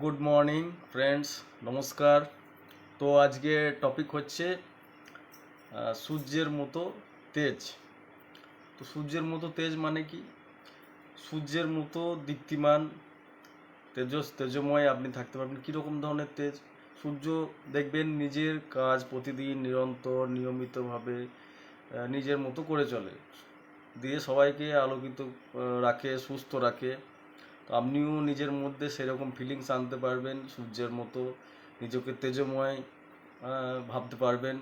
Good morning friends নমস্কার। তো আজকে টপিক হচ্ছে সূর্যের মতো তেজ। তো সূর্যের মতো তেজ মানে কি? সূর্যের মতো দীপ্তিমান, তেজস, তেজময় আপনি থাকতে পারবেন। কীরকম ধরনের তেজ? সূর্য দেখবেন নিজের কাজ প্রতিদিন নিরন্তর, নিয়মিতভাবে নিজের মতো করে চলে। দিয়ে সবাইকে আলোকিত রাখে, সুস্থ রাখে। তো আপনিও নিজের মধ্যে সেরকম ফিলিংস আনতে পারবেন, সূর্যের মতো নিজেকে তেজময় ভাবতে পারবেন,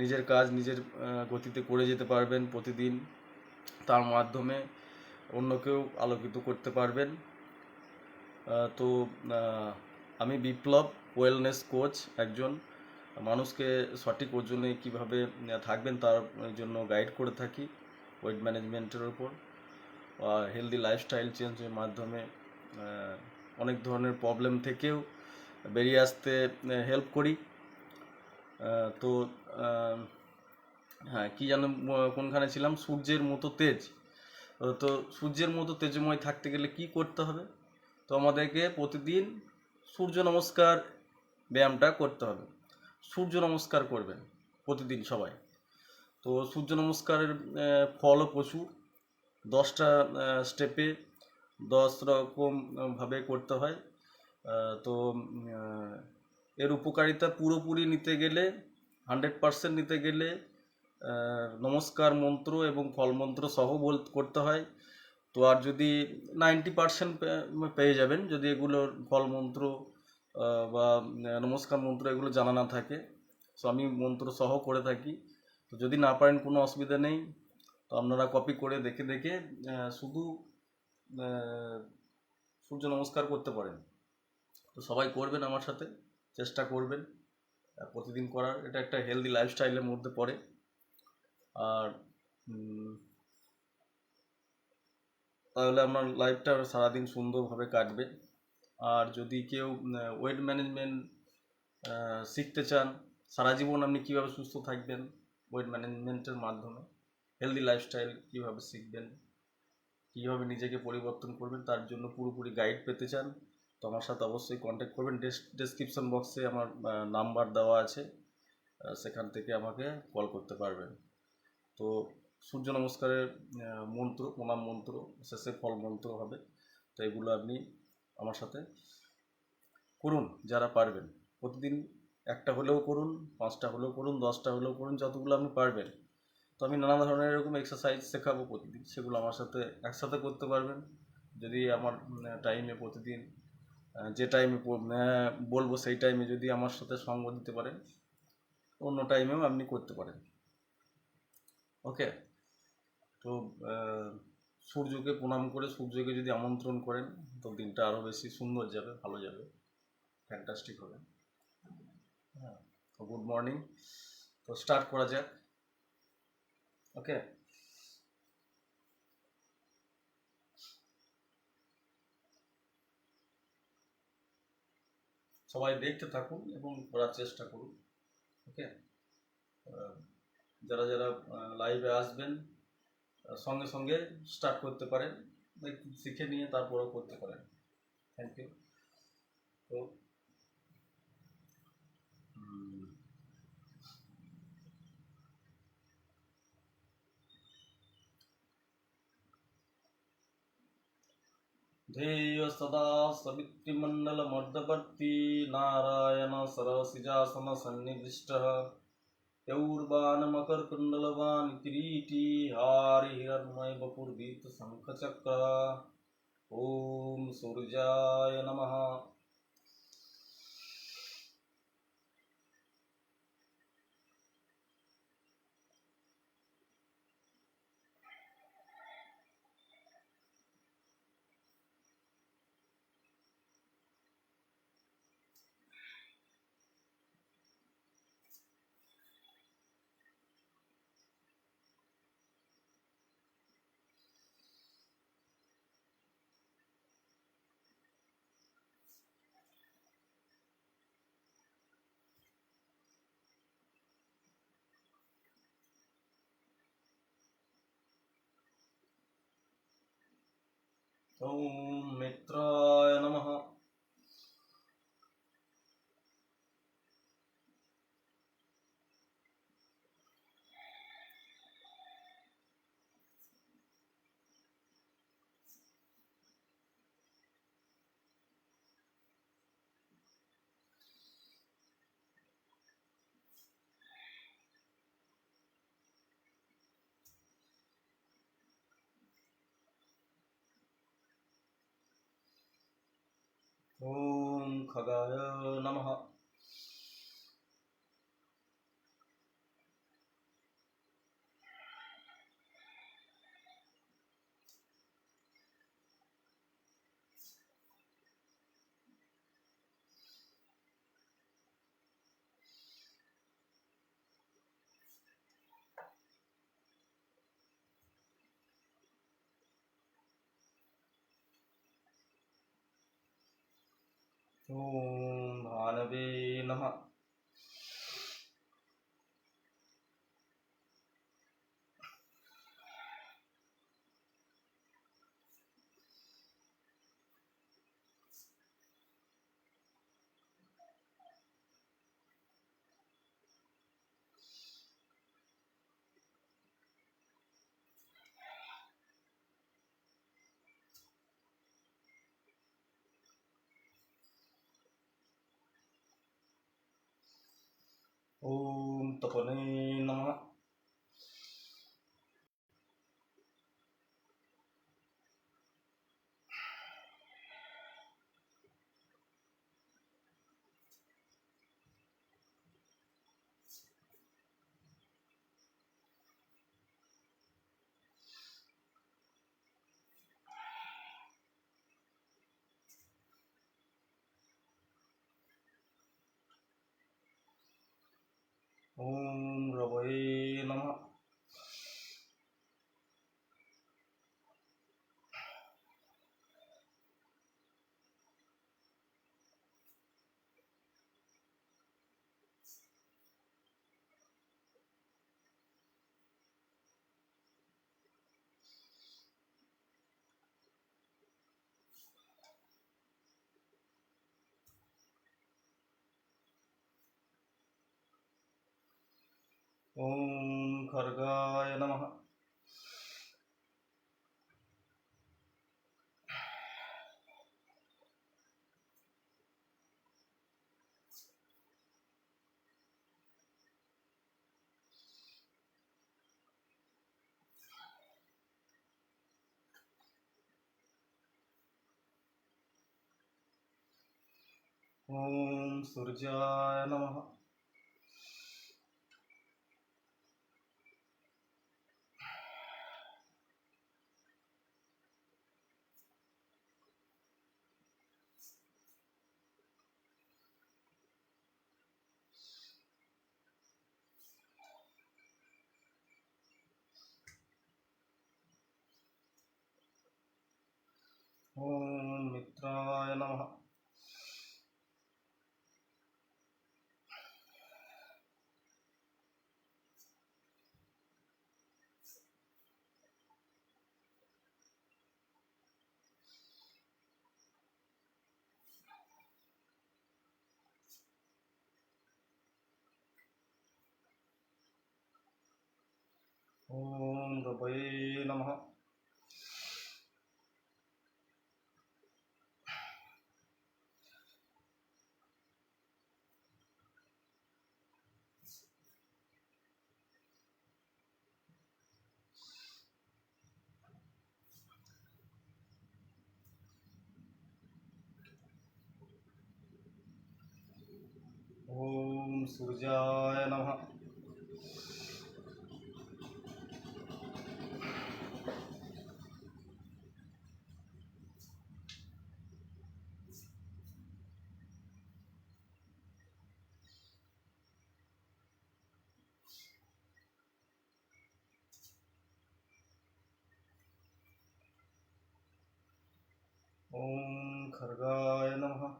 নিজের কাজ নিজের গতিতে করে যেতে পারবেন প্রতিদিন। তার মাধ্যমে অন্যকেও আলোকিত করতে পারবেন। তো আমি বিপ্লব ওয়েলনেস কোচ একজন। মানুষকে সঠিক ওজনে কীভাবে থাকবেন তার জন্য গাইড করে থাকি। ওয়েট ম্যানেজমেন্টের ওপর। হেলদি লাইফস্টাইল চেঞ্জের মাধ্যমে অনেক ধরনের প্রবলেম থেকেও বেরিয়ে আসতে হেল্প করি। তো হ্যাঁ কি যেন কোনখানে ছিলাম? সূর্যের মতো তেজ। তো সূর্যের মতো তেজময় থাকতে গেলে কি করতে হবে? তো আমাদেরকে প্রতিদিন সূর্য নমস্কার ব্যায়ামটা করতে হবে। সূর্য নমস্কার করবেন প্রতিদিন সবাই। তো সূর্য নমস্কারের ফলও প্রচুর দশটা স্টেপে দশ রকম আহ, ভাবে করতে হয়। তো এর উপকারিতা পুরোপুরি নিতে গেলে হান্ড্রেড পার্সেন্ট নিতে গেলে নমস্কার মন্ত্র এবং ফল মন্ত্র সহ বল করতে হয়। তো আর যদি নাইনটি পার্সেন্ট পেয়ে যাবেন যদি এগুলোর ফল মন্ত্র বা নমস্কার মন্ত্র এগুলো জানা না থাকে তো আমি মন্ত্র সহ করে থাকি। তো যদি না পারেন কোনো অসুবিধা নেই। তো আপনারা কপি করে দেখে দেখে শুধু সূর্য নমস্কার করতে পারেন। তো সবাই করবেন আমার সাথে, চেষ্টা করবেন। প্রতিদিন করার, এটা একটা হেলদি লাইফস্টাইলের মধ্যে পড়ে। আর তাহলে আপনার লাইফটা সারাদিন সুন্দরভাবে কাটবে। আর যদি কেউ ওয়েট ম্যানেজমেন্ট শিখতে চান, সারা জীবন আপনি কীভাবে সুস্থ থাকবেন ওয়েট ম্যানেজমেন্টের মাধ্যমে হেলদি লাইফস্টাইল কীভাবে শিখবেন? কীভাবে নিজেকে পরিবর্তন করবেন? তার জন্য পুরোপুরি গাইড পেতে চান। তো আমার সাথে অবশ্যই কন্ট্যাক্ট করবেন। ডেসক্রিপশন বক্সে আমার নাম্বার দেওয়া আছে। সেখান থেকে আমাকে কল করতে পারবেন। তো সূর্য নমস্কারের মন্ত্র, প্রণাম মন্ত্র, শেষে ফল মন্ত্র হবে। তো এগুলো আপনি আমার সাথে করুন, যারা পারবেন। প্রতিদিন একটা হলেও করুন, পাঁচটা হলেও করুন, দশটা হলেও করুন, যতগুলো আপনি পারবেন। তো আমি নানা ধরনের এরকম এক্সারসাইজ শেখাবো প্রতিদিন, সেগুলো আমার সাথে একসাথে করতে পারবেন। যদি আমার টাইমে প্রতিদিন যে টাইমে বলব সেই টাইমে যদি আমার সাথে সঙ্গ দিতে পারেন, অন্য টাইমেও আপনি করতে পারেন। ওকে তো সূর্যকে প্রণাম করে, সূর্যকে যদি আমন্ত্রণ করেন, তো দিনটা আরও বেশি সুন্দর যাবে, ভালো যাবে। ফ্যান্টাস্টিক হবে। হ্যাঁ তো গুড মর্নিং তো স্টার্ট করা যাক। ওকে সবাই দেখতে থাকুন এবং করার চেষ্টা করুন। ওকে যারা যারা লাইভে আসবেন সঙ্গে সঙ্গে স্টার্ট করতে পারেন। শিখে নিয়ে তারপরেও করতে পারেন। থ্যাংক ইউ তো ध्येयसदा सवित्रिमण्डलमर्दवर्ती नारायणसरसिजासनसन्निविष्टः यौर्बाणमकरकुण्डलवान् किरीटी हारिहिरण्मय वपुर्दीप्तशङ्खचक्रः ॐ सूर्याय नमः। ॐ मित्राय नमः। 大家都那么好。ॐ भानवे नमः। 可能。哦、ஓம் கர்காய நம ஓம் சுர்ஜாய நம Uh, ॐ सूर्याय नमः ॐ खड्गाय नमः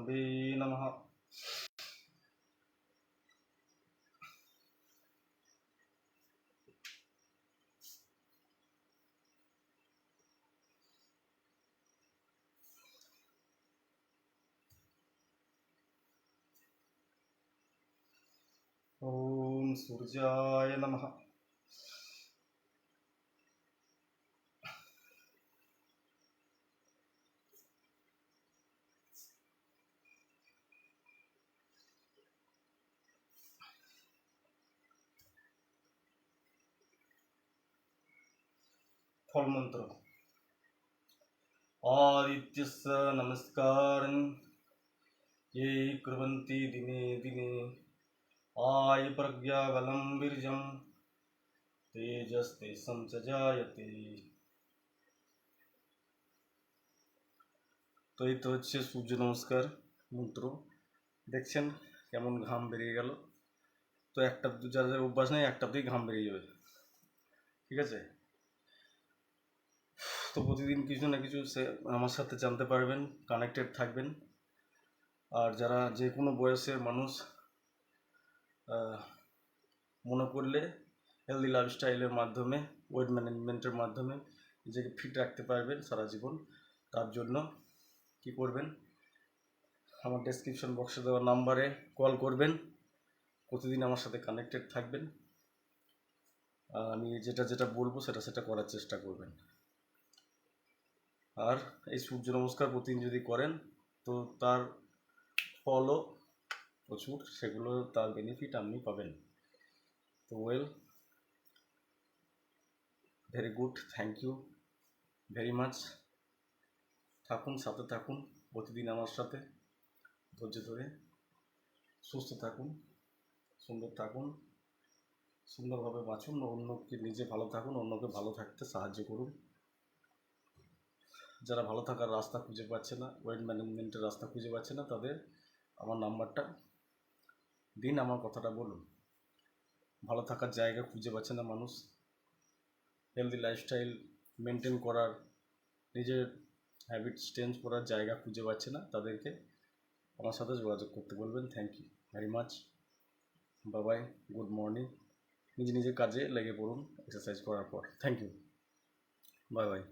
குருவே நமகா ஓம் சூர்யாய நமகா নমঃ ফলমন্ত্র आदित्यस्य नमस्कारं ये कुर्वन्ति दिने दिने आयप्रज्ञाबलं बीर्जं तेजस्तेषं च जायते তো এই তো হচ্ছে সূর্য নমস্কার মন্ত্র দেখছেন কেমন ঘাম বেরিয়ে গেল তো একটা দু যাদের অভ্যাস নেই একটাতেই ঘাম বেরিয়ে যাবে ঠিক আছে তো প্রতিদিন কিছু না কিছু আমার সাথে জানতে পারবেন কানেক্টেড থাকবেন। আর যারা যে কোনো বয়সের মানুষ মনে করলে হেলদি লাইফস্টাইলের মাধ্যমে ওয়েট ম্যানেজমেন্টের মাধ্যমে নিজেকে ফিট রাখতে পারবেন সারা জীবন। তার জন্য কি করবেন? আমার ডেসক্রিপশন বক্সে দেওয়া নাম্বারে কল করবেন। প্রতিদিন আমার সাথে কানেক্টেড থাকবেন। আমি যেটা যেটা বলব, সেটা সেটা করার চেষ্টা করবেন। আর এই সূর্য নমস্কার প্রতিদিন যদি করেন, তো তার ফলও প্রচুর, সেগুলো তার বেনিফিট আপনি পাবেন। তো well very good thank you very much থাকুন, সাথে থাকুন, প্রতিদিন আমার সাথে। ধৈর্য ধরে সুস্থ থাকুন, সুন্দর থাকুন, সুন্দরভাবে বাঁচুন, অন্যকে নিজে ভালো থাকুন, অন্যকে ভালো থাকতে সাহায্য করুন। যারা ভালো থাকার রাস্তা খুঁজে পাচ্ছে না, ওয়েট ম্যানেজমেন্টের রাস্তা খুঁজে পাচ্ছে না, তাদের আমার নাম্বারটা দিন আমার কথাটা বলুন। ভালো থাকার জায়গা খুঁজে পাচ্ছে না মানুষ। হেলদি লাইফস্টাইল মেনটেন করার, নিজের হ্যাবিটস চেঞ্জ করার জায়গা খুঁজে পাচ্ছে না, তাদেরকে আমার সাথে যোগাযোগ করতে বলবেন। Thank you very much Babai good morning নিজে নিজের কাজে লেগে পড়ুন এক্সারসাইজ করার পর। Thank you bye bye